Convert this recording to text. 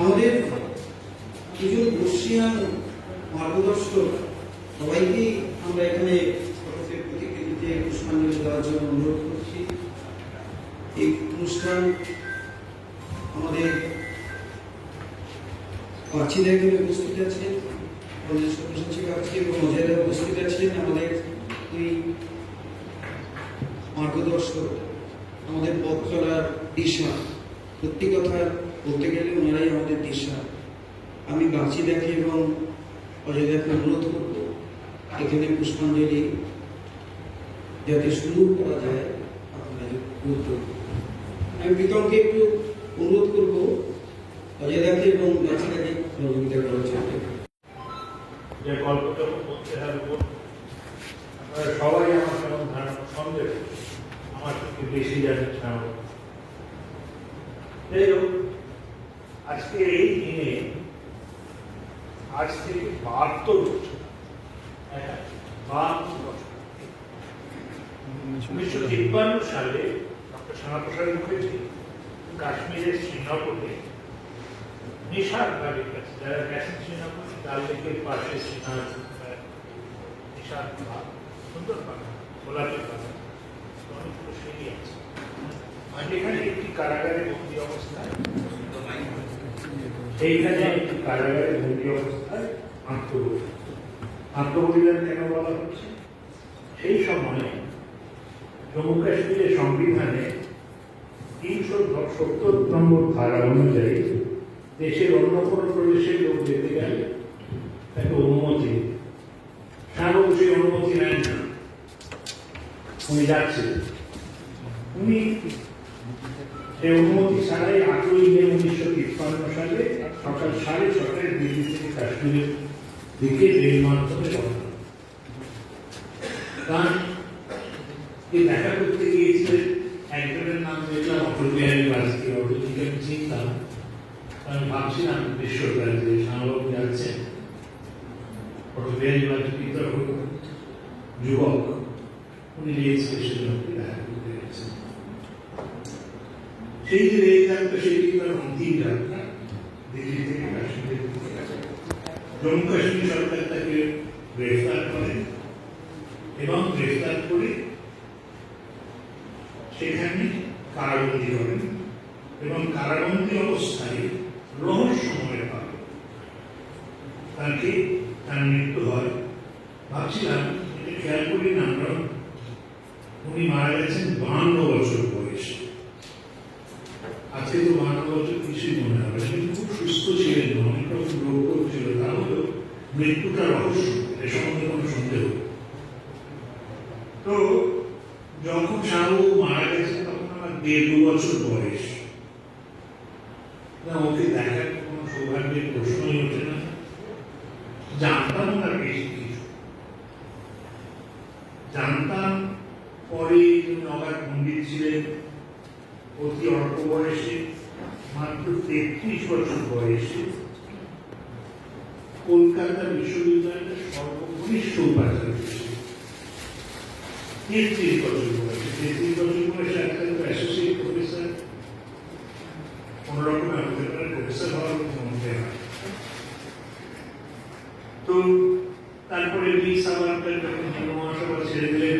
আমাদের দুজন বর্ষিয়ান মার্গদর্শক সবাইকেই আমরা এখানে ফটোসের প্রতিকৃতিতে পুষ্পাঞ্জলি দেওয়ার জন্য অনুরোধ করছি। এই অনুষ্ঠান আমাদের প্রাচীরা এখানে উপস্থিত আছেন আমাদের সব্যসাচী প্রাচী এবং মজারা উপস্থিত আছেন আমাদের দুই মার্গদর্শক, আমাদের পথ চলার দিশা, সত্যি কথা বলতে গেলে ওনারাই আমাদের দিশা। আমি বাঁচি দেখি এবং দেখে অনুরোধ করব, এখানে পুষ্পাঞ্জলি যাতে শুরু করা যায় আপনারা গুরুত্ব আমি প্রীতমকে একটু অনুরোধ করব দেখে এবং বাঁচি দেখে সহযোগিতা করার জন্য। যে গল্পটা। আপনারা সবাই আমার কেমন ধারণা সন্দেহ আমার বেশি শ্যামল যাই হোক আজকে এই দিনে আজ থেকে বাহাত্তর বছর হ্যাঁ, বাহাত্তর বছর উনিশশো তিপ্পান্ন সালে ডক্টর শ্যামাপ্রসাদ মুখার্জি কাশ্মীরের শ্রীনগরে নিশার বাড়ির কাছে যারা গেছেন শ্রীনগর ডাল লেকের পাশে শ্রীনাথ নিশার বাগ সুন্দর বাগান গোলাপের বাগান অনেকগুলো সিঁড়ি আছে। আর এখানে একটি কারাগারে বন্দি অবস্থায় সেইখানে কারাগারে বন্দি অবস্থায় আত্মবলি আত্মবলিদান কেন বলা হচ্ছে? সেই সময়ে জম্মু কাশ্মীরের সংবিধানে তিনশো সত্তর নম্বর ধারা অনুযায়ী দেশের অন্য কোনো প্রদেশে লোক যেতে গেলে তাকে অনুমতি স্বাভাবিক সেই অনুমতি নেন না। উনি যাচ্ছিলেন। উনি সেই অনুমতি ছাড়াই আটই মে উনিশশো তিপ্পান্ন সালে সকাল সাড়ে ছটায় দিল্লি থেকে কাশ্মীরের দিকে রেল মাধ্যমে রওনা তার দেখা করতে গিয়েছিলেন একজনের নাম দেখলাম, অটল বিহারী বাজপেয়ী। অটলজিকে আমি চিনতাম আমি ভাবছিলাম, বেসরকারি যে শাহবাবু যাচ্ছেন অটল বিহারী বাজপেয়ী তখন যুবক। উনি রেল স্টেশনে দেখা করতে গেছেন সেই যে রেল যাত্রা সেটি তার অন্তিম যাত্রা দিল্লি থেকে কাশ্মীরের জম্মু কাশ্মীর সরকার তাকে গ্রেফতার করে এবং গ্রেফতার করে সেখানে কারাবন্দী করেন এবং কারাবন্দী অবস্থায় রহস্যময় পাবে তাকে তার মৃত্যু হয়। ভাবছিলাম, এটা খেয়াল করি না আমরা। উনি মারা গেছেন বান্ন বছর আজকে তো বছর কিছুই মনে হবে কিন্তু খুব সুস্থ ছিলেন অনেক রকম রোগ টোগ ছিল তাহলেও মৃত্যুটা রহস্য এ সম্বন্ধে কোনো সন্দেহ তো যখন শাহু মারা গেছে তখন আমার দেড় দু বছর বয়স। না, ওকে দেখার কোনো সৌভাগ্যের প্রশ্নই ওঠে না। জানতাম না বেশি কিছু জানতাম পরে তিনি অগাধ পণ্ডিত ছিলেন অতি অল্প বয়সে মাত্র তেত্রিশ বছর বয়সে কলকাতা বিশ্ববিদ্যালয়ের সর্বকনিষ্ঠ উপাচার্য তেত্রিশ বছর বয়সে, তেত্রিশ বছর বয়সে একটা অ্যাসোসিয়েট প্রফেসর কোনো রকম হতে পারে প্রফেসর হওয়ার তো তারপরে বি সাভারকার যখন মহাসভা ছেড়ে দিলেন